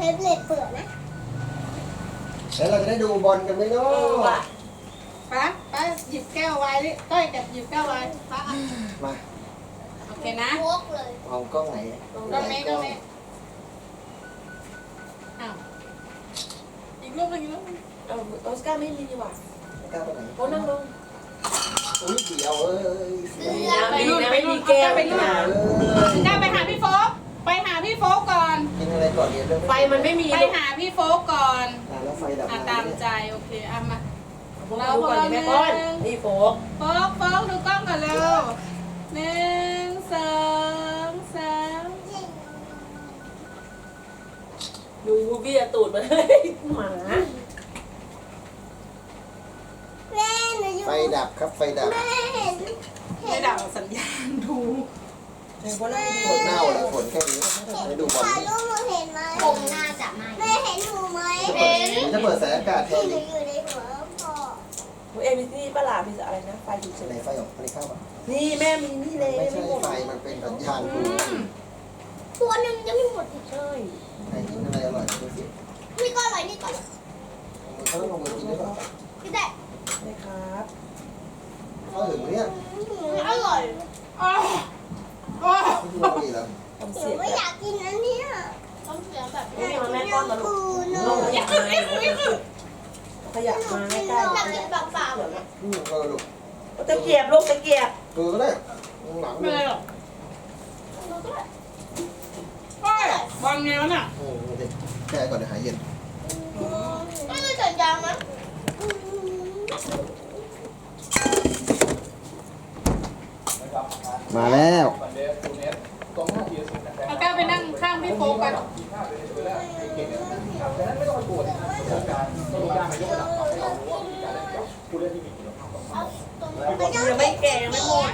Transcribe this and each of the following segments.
ทปเล็ตเปิดนะแล้วเราจะได้ดูบอลกันไหมเนาะป้าป้าหยิบแก้วไว้ดิต้อยกับหยิบแก้วไว้ป้าเอามาโอเคนะโวกเลยเอากล้องไหนตรงนี้ตรงนี้อ้าวอีกรูปหนึงอีกรูปหนึงเอาออสการ์ไม่มีดีกว่าก้าวไปไหนโอ้นั่งลงอุ้ยเดี๋ยวเอ้ยเสียดีนะดีนะไม่มีแก้วไม่มีน้เอ้ยได้ไปหาพี่โฟ ไปหาพี่โฟกก่อน กินอะไรก่อนเรียนเรื่องำไฟมันไม่มีไปลูกหาพี่โฟกก่อนอะแล้วไฟดับอะไหตามใจโอเคอะมาเราดูก่อนดิแม่ก้อนนี่โฟกโฟกโฟกดูกล้องก่อนเร็วหนึ่งสองสามดูเบี้ยตูดมาเลยหมาแม่หนูอยู่ไฟดับครับไฟดับ แม่เห็นไม่ดับสัญญาณดู แม่ก็นั่งดีฝนเน่าแหละฝนแค่นี้ไปดูบอลถ่ายรูปหนูเห็นไหมผมน่าจะไม่แม่เห็นหนูไหมเปิดจะเปิดสายอากาศแทที่นหนูอีกอยู่ในหัวพ่อเอ็มนี่ปะล่ะพี่อะไรนะ ไฟอยู่เฉไหนยไฟออกอันนี้เข้าป่ะนี่แม่มีนี่เลยไม่ใช่ไฟมันเป็นสัญญาณดูตัวหนึ่งจะไม่หมดอีกใช่ใครกินอะไรอร่อยดูสินี่ก็อร่อยนี่ก็มือเขาลงมือกินด้วยป่ะพี่แต่ได้ครับเข้าถึงเนี่ยอร่อยอ้าวอ้าว ไม่ดูดีแล้วทำหเสียงไม่อยากกินอันเนี้ยต้องเสียงแบบนี่มาแม่ก้อนมาลูกหนูลงขยับมาขยับมาใกล้อยากกินเปล่าๆแบบนี้อืมเออลูกตะเกียบลูกตะเกียบดูก็ได้หลังไม่เป็นไรหรอกโอ้ยบอลไงวน่ะโอ้โหเด็กแค่ก่อนเดี๋ยวหายเย็นไม่ได้สัญญาณนะมาแล้ว เอาแก้วไปนั่ งข้างพี่โฟกกันยังไม่แก่ยังไม่หมด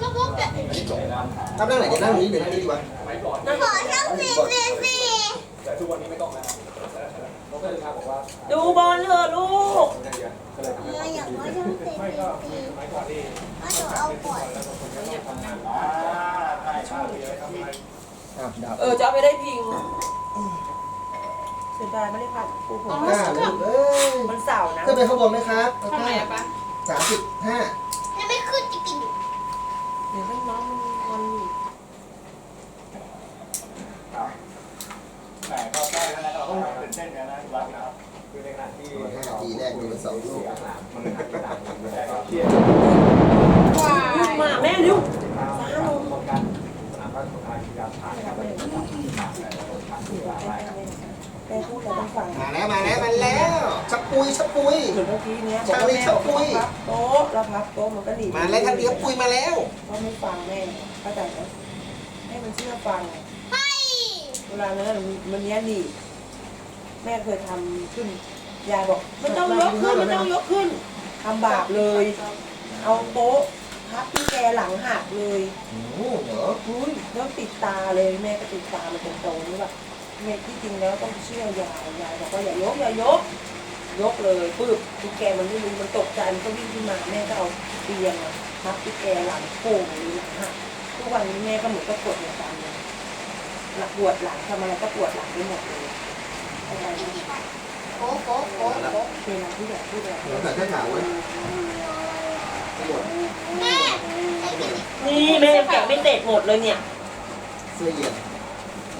แล้วพวกแบบถ้านั่งไหนจะนั่งนี้หรือนั่งนี้ดีวะขอช่างสีสีสีดูบอลเถอะลูกเราอยากว่าช่างสีสีสีก็จะเอาก่อน อ้าวดับเออจะเอาไปได้พิงเสียดายไม่ได้ผัดปูผมหน้าลูกเอ้ยมันเสาร์นะขึ้นไปข้างบนไหมครับทำไมอะปะสามสิบห้ายังไม่ขึ้นจะกินอยู่เดี๋ยวให้น้องมันอยู่แต่ก็ใกล้แล้วนะเราก็ตื่นเต้นกันนะวัดนะครับคือในขณะที่ห้านาทีแรกดูไปสองลูก มันเป็นกีฬาแต่ก็เครียด ว้า ลูก ย มาแม่เร็ว ป้องกันสนามพระสุธากีฬาผ่านครับ แม่พูดอะไรต้องฟัง มาแล้วมาแล้วมาแล้วชักปุยชักปุย เหมือนเมื่อกี้เนี้ยบอกว่าแม่บอกว่าพับโต๊ะแล้วพับโต๊ะมันก็หลีมาแล้วครับเดี๋ยวปุยมาแล้วก็ไม่ฟังแม่เข้าใจไหมให้มันเชื่อฟังเฮ้ยเวลานั้นมันเนี้ยหนีบแม่เคยทำขึ้นยายบอกไม่ต้องยกขึ้นไม่ต้องยกขึ้นทำบาปเลย เอาโต๊ะพับที่แกหลังหักเลยโอ้โหเหรออุ้ยแล้วติดตาเลยแม่ก็ติดตามันเป็นโตนี่แบบ แม่ที่จริงแล้วต้องเชื่อยายยายบอกว่าอย่ายกอย่ายก ยกเลยปึ๊บที่แกมันไม่รู้มันตกใจมันก็วิ่งขึ้นมาแม่ก็เอาเตียงอะพับที่แกหลังโป่งเลยหลังหักทุกวันนี้แม่ก็เหมือนก็ปวดหัวใจเลยหลักปวดหลังทำอะไรก็ปวดหลังไปหมดเลยอะไรนะโป๊ะโป๊ะโป๊ะโป๊ะเวลาที่อยากพูดอะไรเราใส่แค่ขาวไว้หมดแม่ไอ้กินนี่แม่แกะไม่เตะหมดเลยเนี่ย เสื้อเย็น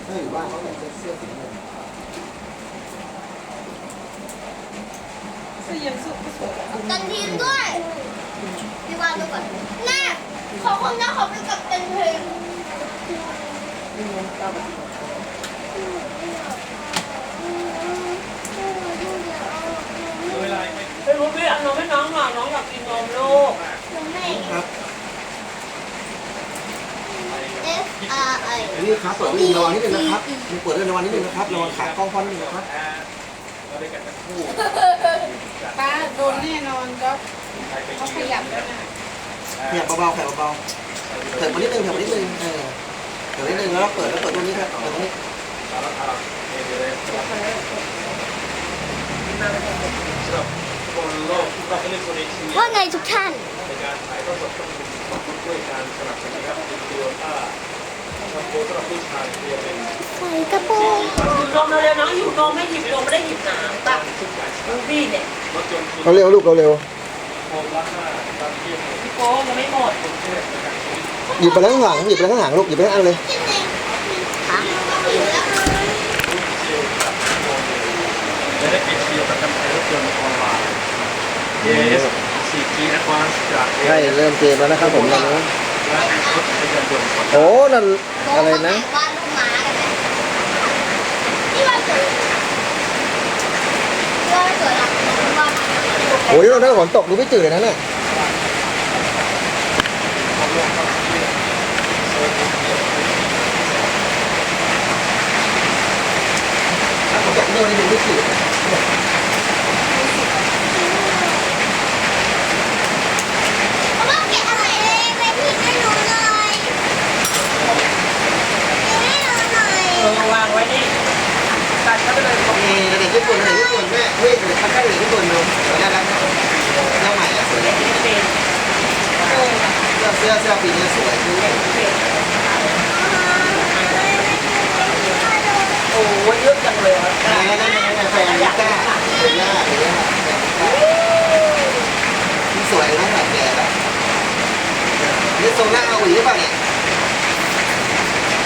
ถ้าอยู่บ้านเขาใส่เสื้อสีเงินเสื้อยงสุดสวยกันทีมด้วยพี่วานดูก่อนแม่ขอคนนะขอไปกับเต็นเพลงนี่มันก็แบบเวลาไม่รู้พี่อานมให้น้องหน่อยน้องอยากกินนมลูก น้องแม่ ครับ F R I นี่ครับเปิดวิดีโอนิดนึงนะครับมีเปิดด้วยนวันนิดนึงนะครับระวังขากล้องพ่อนิดนึงนะครับเราได้กันทั้งคู่ป้าโดนแน่นอนก็เขาขยับแล้วนะขยับเบาๆขยับเบาๆเถิดมานิดนึงเถิดมานิดนึงเออเถิดนิดนึงแล้วเปิดแล้วเปิดตรงนี้ครับเปิดตรงนี้เราเราเราเอเดเลยสำหรับคนโลกทุกประเทศคนในชีวิตว่าไงทุกท่านในการถ่ายทอดสดต้องขอบคุณด้วยการสนับสนุนครับเป็นโตโยต้า ใส่กระโปรงกินนมเร็วๆน้องนมไม่หยิบนมไม่ได้หยิบน้ำป่ะลูกพี่เนี่ยเราเร็วลูกเราเร็วพี่โก้ยังไม่หมดหยิบไปแล้วข้างหลังหยิบไปแล้วข้างหลังลูกหยิบไปทั้งอันเลยจะได้ปิดเดียวกับจำเป็นรถยนต์ออนไลน์ Yes 4G Advance จากใช่เริ่มเกมแล้วนะครับผมตอนนี้ โอ้นั่นอะไรนะวาดลูกม้ากันไหมนี่ว่าสวยว่าสวยหรอกว่าโอ้ยเราได้ฝนตกดูไม่จืดเลยนะเนี่ยฝนตกเนี่ยวันนี้ดูไม่จืด เพราะว่าแกะอะไรเลยไปพี่ไม่รู้เลยไม่รู้เลย เออ วางไว้นี่ตัดเข้าไปเลยนี่เด็กญี่ปุ่นเด็กญี่ปุ่นแม่เฮ้ยเด็กข้างๆเด็กญี่ปุ่นดูน่ารักเจ้าใหม่อะสวยเป็นเป็นเสื้อเสื้อเสื้อปีนี้สวยดูเด็กเป็นโอ้ยเยอะจังเลยอะแม่นั่นนั่นแฟนลิก้าลิก้าลิก้าสวยแล้วแบบแก่แล้วนี่ทรงหน้าเอาวีหรือเปล่าเนี่ย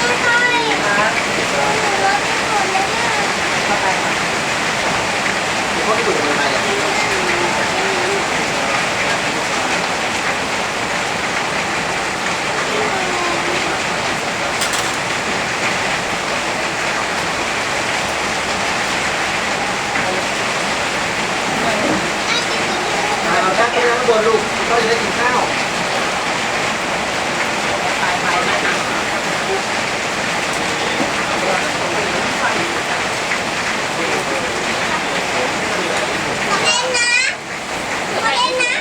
ไม่ใช่หนูรถไม่หมดเลยเนี่ย เข้าไปค่ะพวกญี่ปุ่นเป็นอะไรอะ เราตั้งที่นั่งบนลูกก็จะได้กินข้าว ไปไปมานะ ขอเล่นนะขอเล่นนะ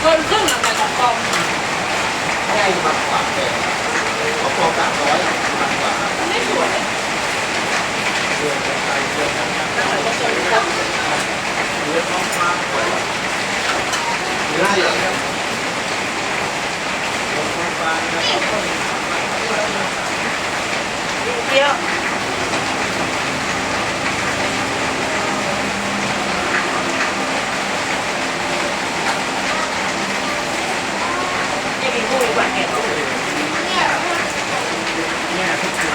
เกินครึ่งแล้วแต่ของกองใช่มากกว่าแต่ขอพอสามร้อยมากกว่ามันไม่สวย ได้เหรอ เที่ยวจะกินกุ้งดีกว่าแกะกุ้ง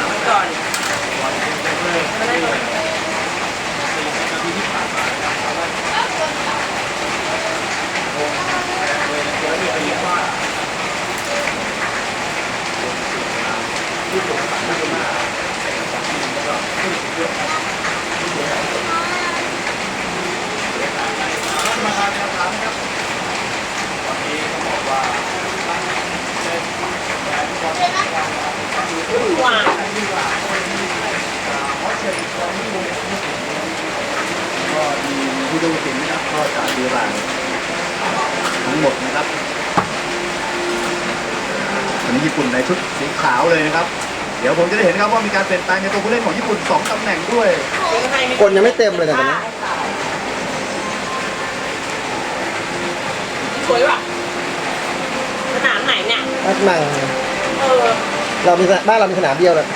มาก่อนไม่ได้เลย มาทานแนวทางนะครับวันนี้ต้องบอกว่าเป็นแผนความคิดการ วาง ก็มีผู้ดูสินนะครับก็จากอิหร่านทั้งหมดนะครับวันนี้ ญี่ปุ่นในชุดสีขาวเลยนะครับ เดี๋ยวผมจะได้เห็นครับว่ามีการเปลี่ยนแปลงในตัวผู้เล่นของญี่ปุ่นสองตำแหน่งด้วย คนยังไม่เต็มเลยนะตอนนี้สวยว่ะสนามไหนเนี่ย นัดมังเออ เรามีสนามบ้านเรามีสนามเดียวเลย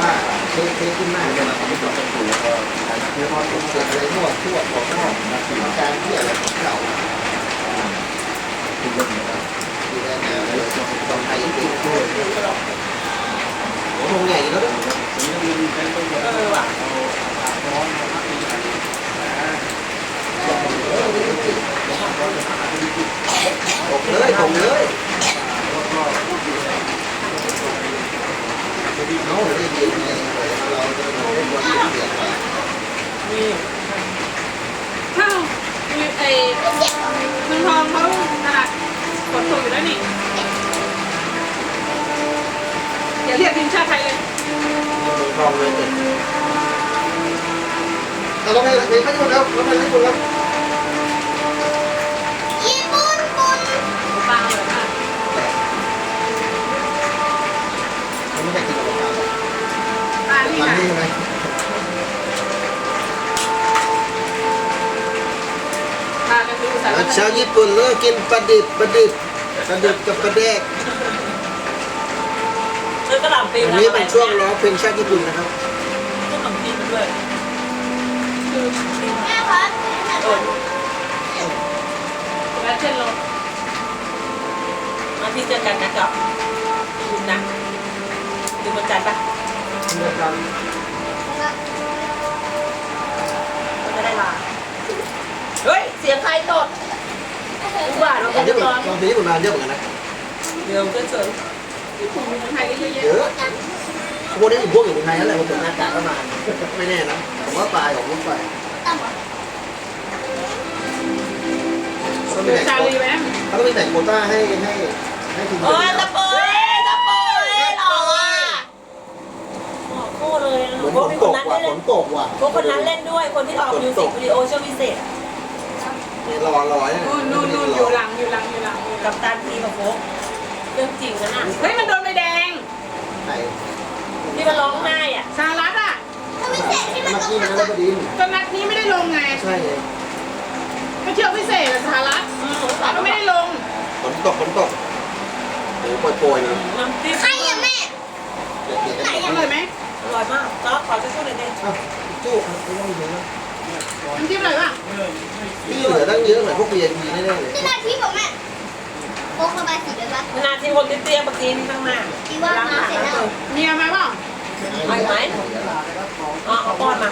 ว่าเทคเทคขึ้นมากเนี่ยมันไม่ต้องถูกการเพื่อพอถูกอะไรนวดทั่วของนอกการเที่ยวอะไรของเก่าคุณเล่นนะครับดูแลแนวต้องต้องไทยด้วยโอ้โหใหญ่แล้วเออว่ะเอาปลากรอผมเลยผมเลย เลยเด็ดเอาลองให้เพลงให้คนแล้วลองให้คนแล้วญี่ปุ่นปุ่นปลาเลยมากมันไม่ได้กินกับข้าวปลานี่ร้านค่ะนี้ใช่ไหมปลาก็คือสารชาวญี่ปุ่นเลิกกินปลาดิบปลาดิบปลาดิบกับปลาแดก ปีอันนี้เป็นช่วงร้องเพลงชาติญี่ปุ่นนะครับซื้อขนมจีนด้วยคือแม่ครับเออแล้วเช่นลงมาที่เจอกันนะจ๊อบคุณนะดูวันจันทร์ปะไม่ได้ลาเฮ้ย เสียงใครตดอุบาทเราเป็ญี่นปุ่นร้อนตอนญี่ปุ่นมาเยอะเหมือนกันนะเดี๋ยวเฉย ญี่ปุ่นมีคนไทยก็เยอะเยแยะอะพวกนี้อยู่พวกอยู่ไทยนั่นแหละผมอากาศก็มาไม่แน่นะผมว่าปลายของลูกปลายตั้มเหรอเขาต้องมีแบ่งชาลีไหมเขาต้องมีแบ่งโควต้าให้ให้ให้ทีมโอ้ยตะปุยตะปุยหล่ออะหล่อโคตรเลยเหมือนพฝวกนพี่ตคนกนั้นว่ะได้ฝเล่นนตกว่ะพวกคนนั้นเล่นด้วย คนที่ออกมิวสิกวิดีโอช่วงพิเศษนี่รอรอเนี่ยนู่นนู่นนู่นอยู่หลังอยู่หลังอยู่หลังอยู่หลักังบตันทีกับโฟก เรื่องจริงนะน่ะเฮ้ยมันโดนใบแดงไหนที่มันร้องไห้อะสารัตอะถ้าไม่เจ็บที่มันเมื่อต้องกี้มันทำแล้วอะก็ดินตอนนัดนี้ไม่ได้ลงไงใช่ไงไม่เชื่อพิเศษสหรัฐอืมสงสารก็ไม่ได้ลงฝนตกฝนตกโอ้โหโปรยๆเลยน้ำจิ้มใครอะแม่ เดี๋ยวเดี๋ยวไหนเดี๋ยวอร่อยไหมอร่อยมากก็ขอจะช่วยหน่อยดิอ้าวจู้ครับไม่ต้องมีเยอะนะน้ำจิ้มอร่อยป่ะพี่เหลือตั้งเยอะเหมือนพวกเบียร์ทีแน่ๆเลยนี่นาทีบอกแม่ โป๊กระบายสีเลยปะนาทีคนเตี้ยๆเมื่อกี้นี่ข้างหน้าที่ว่ามาเสร็จแล้วเมียมาเปล่าเอาไหมอ๋อเอาป้อนมา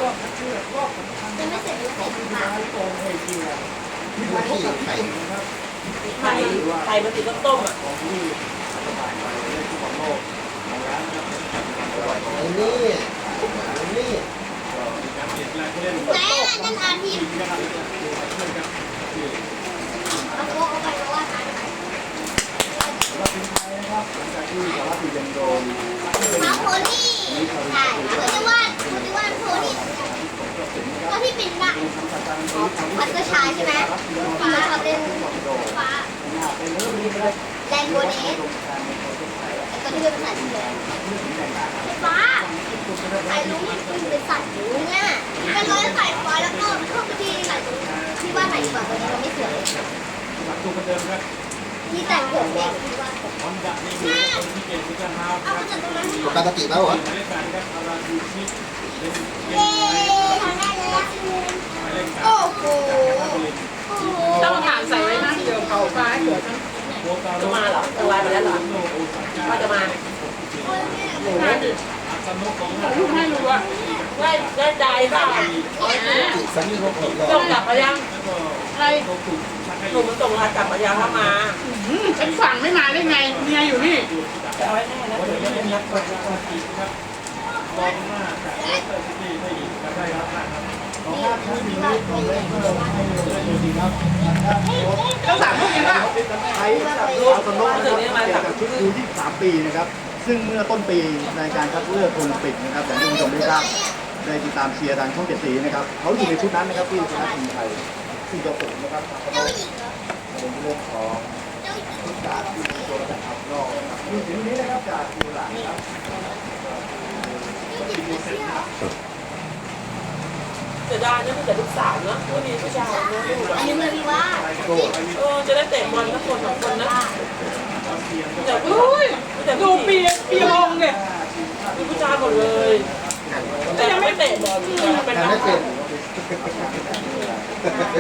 ยังไม่เสร็จยังไม่เสร็จมาที่ไข่ไข่ไข่มันติดต้มต้มอะไอ้นี่ไอ้นี่ไหนอะนั่นอาทีเอาโป๊กเอาไปเพราะว่า ทานไปมาโพนี่ใช่เขาจะวาดเขาจะวาดโพนี่ก็ที่เป็นหนังมันก็ชายใช่ไหมฟ้าเขาเป็นฟ้าแดงโบเนสแล้วก็ที่เป็นภาษาจีนฟ้าใส่ลุงมันเป็นสัตว์ลุงอะเป็นร้อยสายฟ้าแล้วก็เข้าไปที่ไหนตรงที่ว่าไหนดีกว่าตัวนี้มันไม่สวยเลยที่แต่งผมเด็ กที่ว่าแม่เอามาจากตรงนั้นปกติแล้วเหรอเย้ทำได้เลยโอ้โหโอ้โหต้องถามใส่ไว้นะเดี๋ยวเขาฟ้าให้เกิดทั้งจะมาเหรอจะวายไปแล้วเหรอว่าจะมาลูกให้รู้อะได้ได้ใจเปล่าจิตสักนิดก็พอส่งกลับมายังอะไร หนูมันส่งรหัสกลับมายังถ้ามาอืมฉันสั่งไม่มาได้ไงเมียอยู่นี่จะเอาไว้แน่นะเดี๋ยวจะเป็นนัดก่อนต้องสั่งพวกนี้ป่ะใช้กับลูกสนุกนะครับจากชุดยู23ปีนะครับ ซึ่งเมื่อต้นปีในการคัดเลือกโอลิมปิกนะครับอย่างที่คุณผู้ชมได้ทราบได้ติดตามเชียร์ทางช่องเจ็ดสีนะครับเขาอยู่ในชุดนั้นนะครับที่ชนะทีมไทย ซึ่ตัวผมนะครับเจ้าหญิงเหรอเป็นเรื่องของเจ้าหญิงจากที่ตัวระดับนอกนะครับมีถึงนี้นะครับจากทีมหลังครับเจ้าหญิงไม่เชื่อเสียดายนะมีแต่ลูกสาวเนาะไม่มีผู้ชายเนะไม่มีอันนี้มันว่าเออจะได้เตะบอลสักคนสองคนนะแต่อุ้ยแต่ดูปีหญิงปีมงเนี่ยมีผู้ชายหมดเลยแต่ยังไม่เตะบอลเป็นนักเป็น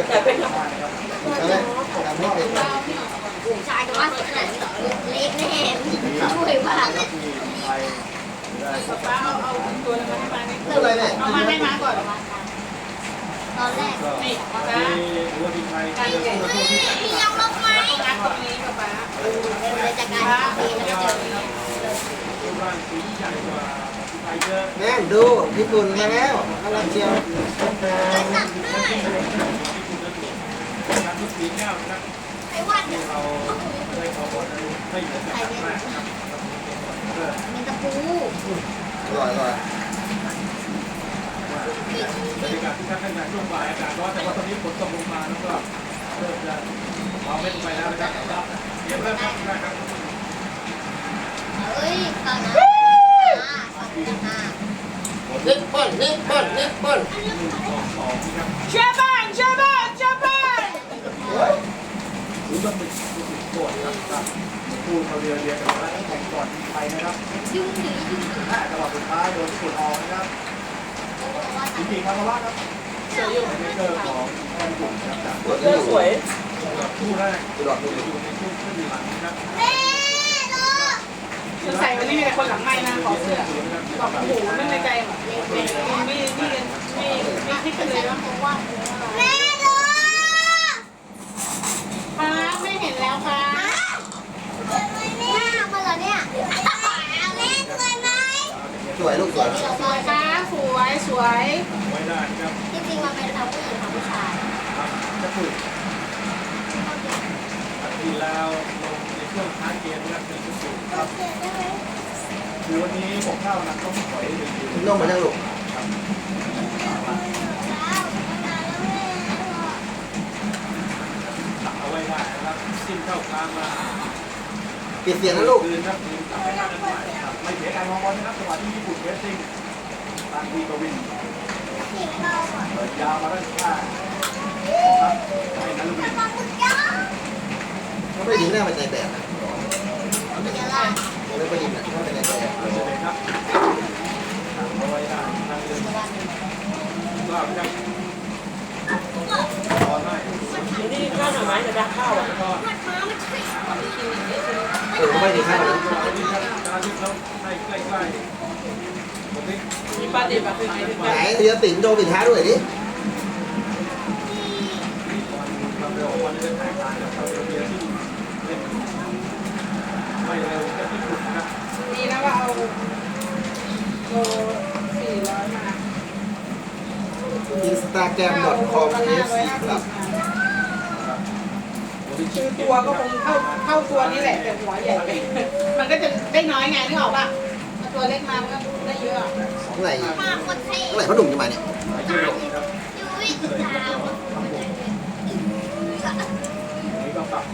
แต่เป็นนักใช่ไมทำไม่เป็นผู้ชายก็ว่าขนาดนี้เหรอเล็กแน่ช่วยว่าป้าเอาเอาตัวอะไรมาให้มาเนี่ยเอามาให้มาก่อนตอนแรกนี่ป้าการเงินมีน้องลงไหมนัดตรงนี้กับป้าเราจะการป้าเองแล้วก็เจอแม่ดูญี่ปุ่นมาแล้วกำลังเชียว สั่งด้วยยุคปีแก้วนะครับใครวาดที่เนี่ยเราได้ขอบอลนั้นไม่เหมือนกันครั้งแรกนะครับเพื่อมีตะปูอร่อยอร่อยบรรยากาศที่ท่านได้มาช่วงบ่ายอากาศร้อนแต่ว่าตอนนี้ฝนตกลงมาแล้วก็เริ่มจะเบาเม็ดลงไปแล้วนะครับเตรียมเริ่มครับนะครับเอ้ยก่อนนะอ่าก่อนนะอ่านึกเปิ้ลนึกเปิ้ลนึกเปิ้ลนึ่งสองสองนะครับเชื่อบ้านเชื่อบ้าน เชื่อบ้านรู้ต้องเป็นผู้สิโกดครับครับผู้เขาเรือเรียนกันแล้วแข่งก่อนไปนะครับยุ่งหรือยุ่งหรือแค่ตลอดสุดท้ายโดนกดออกนะครับจริงๆคาร์ลครับเซอร์ยูเมเกอร์ของแอนบุญครับจากเสื้อสวยคู่แรกดูหลอดดูอยู่ในช่วงครึ่งหลังนะครับแม่รอจะใส่วันนี้มีแต่คนหลังไม้นะขอเสื้อบอกโอ้โหนึกในใจแบบไม่ไม่ไม่ไม่ไม่คิดกันเลยว่าแม่รอฟ้า กิดไหมสวยลูกสวยสวยฟ้าสวยสวยไว้ได้นะครับจริงๆมันเป็นทั้งผู้หญิงทั้งผู้ชายครับจะฝึกทีแล้วลงในช่วงท้ายเกมนะครับเป็นชุดสูงครับคือวันนี้ผมเข้านะต้องถอยหนึ่งอยู่นุ่มมาจังลูกตักเอาไว้ได้นะครับสิ้นเข้ากลางมาปิดเสียงนะลูกคืนครับคืนกลับไปด้านหลังครับไม่เสียการมองบอลนะครับจังหวะที่ญี่ปุ่นเวสซิ่งตามทีกวินเปิดยาวมาด้านข้างครับให้นัลวินเขาไม่ด้ยินแน่เป็นในแบบนะไม่ได้ยินนะเขาเป็นในแบบเปิดเลยครับเอาไว้ได้ทางเดินก็ครับ นี่ข้าวหน่อไม้จะดักข้าวอะก็เออไม่ได้ข้าวนะจังหวะนี้ครับการที่เขาให้ใกล้ๆผมนี่มีปลาดิบแบบคือไงถึงไหนกันเรียนติ๋งโดนปิดท้าด้วยดิบอลความเร็วของบอลจะแตกต่างจากซาอุดิอาระเบียที่เล่นไม่เร็วก็ที่สุดนะครับดีนะว่าเอาโลสี่ร้อยมา อินสตาแกรม .com ห้าเอฟร้อยซีห้าคสิรับบคือตัวก็คงเท่าเท่าตัวนี้แหละแต่หัวใหญ่มันก็จะได้น้อยไงนึกออกป่ะตัวเล็กมามันก็ได้เยอะเมื่อไหร่มาคนเท่เมื่อไหร่เขาดุ่มจะมาเนี่ยไม่ใช่หลงครับยุ้ยตามนี่ก็ปรับ